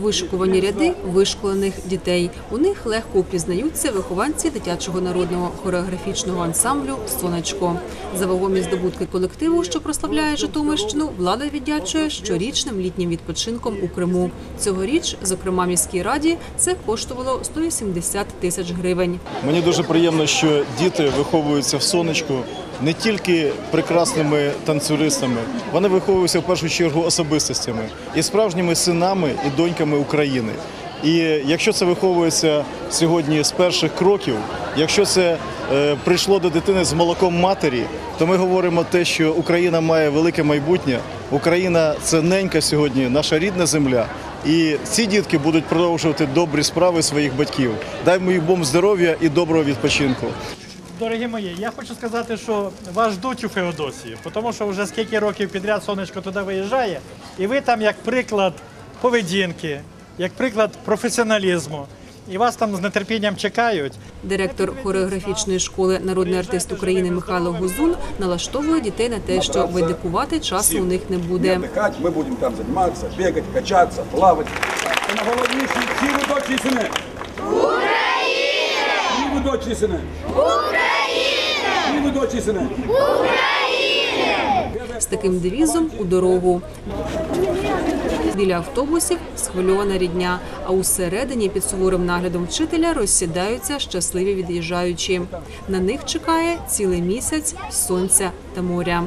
Вишикувані ряди вишколених дітей. У них легко упізнаються вихованці дитячого народного хореографічного ансамблю Сонечко. За вагомі здобутки колективу, що прославляє Житомирщину, влада віддячує щорічним літнім відпочинком у Криму. Цьогоріч, зокрема, міській раді це коштувало 180 тисяч гривень. Мені дуже приємно, що діти виховуються в сонечку не тільки прекрасними танцюристами, вони виховуються в першу чергу особистостями і справжніми синами і доньками України. І якщо це виховується сьогодні з перших кроків, якщо це е, прийшло до дитини з молоком матері, то ми говоримо те, що Україна має велике майбутнє. Україна це ненька сьогодні, наша рідна земля. І ці дітки будуть продовжувати добрі справи своїх батьків. Дай їм Бог здоров'я і доброго відпочинку. Дорогі мої, я хочу сказати, що вас ждуть у Феодосії, тому що вже скільки років підряд сонечко туди виїжджає, і ви там як приклад поведінки, як приклад професіоналізму. І вас там з нетерпінням чекають. Директор хореографічної школи народний артист України Михайло Гузун налаштовує дітей на те, що видикувати часу у них не буде. отдыхать, мы будем там заниматься, бегать, качаться, плавать. І найголовніше, всі ви дочі і сини. Україна! Всі ви дочі і сини. Україна! Дочі сини? України! з таким девізом у дорогу. Біля автобусів схвильована рідня, а усередині під суворим наглядом вчителя розсідаються щасливі від'їжджаючі. На них чекає цілий місяць сонця та моря.